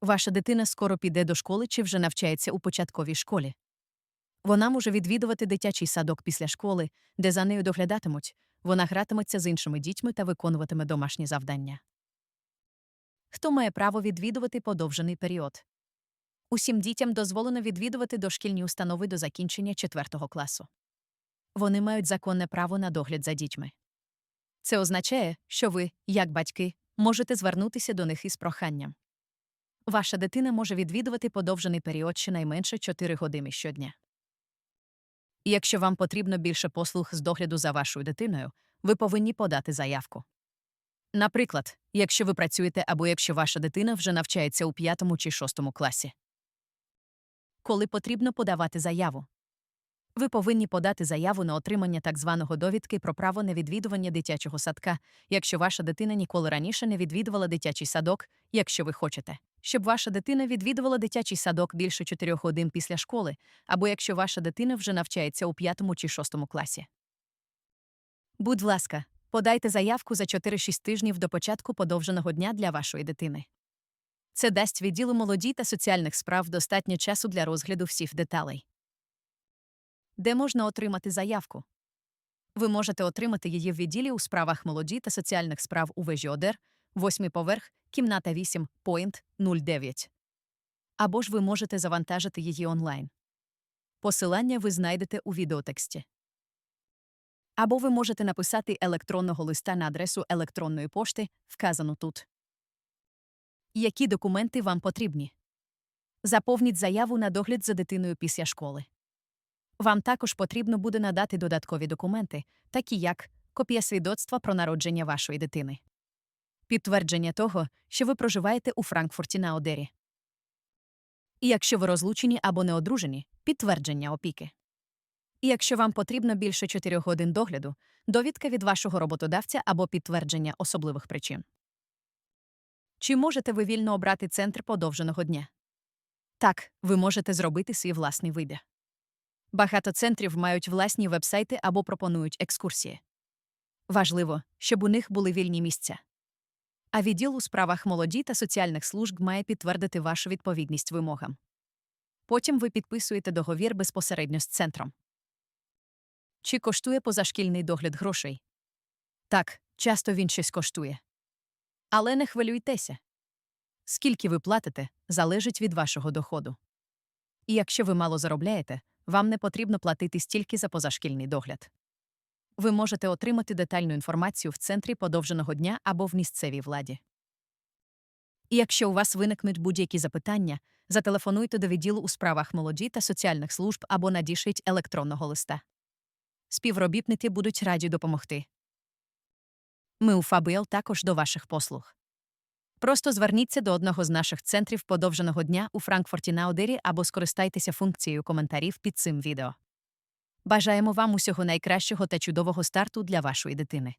Ваша дитина скоро піде до школи чи вже навчається у початковій школі. Вона може відвідувати дитячий садок після школи, де за нею доглядатимуть, вона гратиметься з іншими дітьми та виконуватиме домашні завдання. Хто має право відвідувати подовжений період? Усім дітям дозволено відвідувати дошкільні установи до закінчення 4 класу. Вони мають законне право на догляд за дітьми. Це означає, що ви, як батьки, можете звернутися до них із проханням. Ваша дитина може відвідувати подовжений період щонайменше 4 години щодня. Якщо вам потрібно більше послуг з догляду за вашою дитиною, ви повинні подати заявку. Наприклад, якщо ви працюєте або якщо ваша дитина вже навчається у 5 чи 6 класі. Коли потрібно подавати заяву? Ви повинні подати заяву на отримання так званого довідки про право на відвідування дитячого садка, якщо ваша дитина ніколи раніше не відвідувала дитячий садок, якщо ви хочете, щоб ваша дитина відвідувала дитячий садок більше 4 годин після школи, або якщо ваша дитина вже навчається у 5 чи 6 класі. Будь ласка, подайте заявку за 4-6 тижнів до початку подовженого дня для вашої дитини. Це дасть відділу молоді та соціальних справ достатньо часу для розгляду всіх деталей. Де можна отримати заявку? Ви можете отримати її в відділі у справах молоді та соціальних справ у ОДЕР, восьмий поверх, кімната 8, Point 09. Або ж ви можете завантажити її онлайн. Посилання ви знайдете у відеотексті. Або ви можете написати електронного листа на адресу електронної пошти, вказану тут. Які документи вам потрібні? Заповніть заяву на догляд за дитиною після школи. Вам також потрібно буде надати додаткові документи, такі як копія свідоцтва про народження вашої дитини, підтвердження того, що ви проживаєте у Франкфурті на Одері. І якщо ви розлучені або не одружені, підтвердження опіки. І якщо вам потрібно більше 4 годин догляду, довідка від вашого роботодавця або підтвердження особливих причин. Чи можете ви вільно обрати центр подовженого дня? Так, ви можете зробити свій власний вибір. Багато центрів мають власні вебсайти або пропонують екскурсії. Важливо, щоб у них були вільні місця. А відділ у справах молоді та соціальних служб має підтвердити вашу відповідність вимогам. Потім ви підписуєте договір безпосередньо з центром. Чи коштує позашкільний догляд грошей? Так, часто він щось коштує. Але не хвилюйтеся. Скільки ви платите, залежить від вашого доходу. І якщо ви мало заробляєте, вам не потрібно платити стільки за позашкільний догляд. Ви можете отримати детальну інформацію в центрі подовженого дня або в місцевій владі. І якщо у вас виникнуть будь-які запитання, зателефонуйте до відділу у справах молоді та соціальних служб або надішліть електронного листа. Співробітники будуть раді допомогти. Ми у ФАБЛ також до ваших послуг. Просто зверніться до одного з наших центрів подовженого дня у Франкфурті на Одері або скористайтеся функцією коментарів під цим відео. Бажаємо вам усього найкращого та чудового старту для вашої дитини.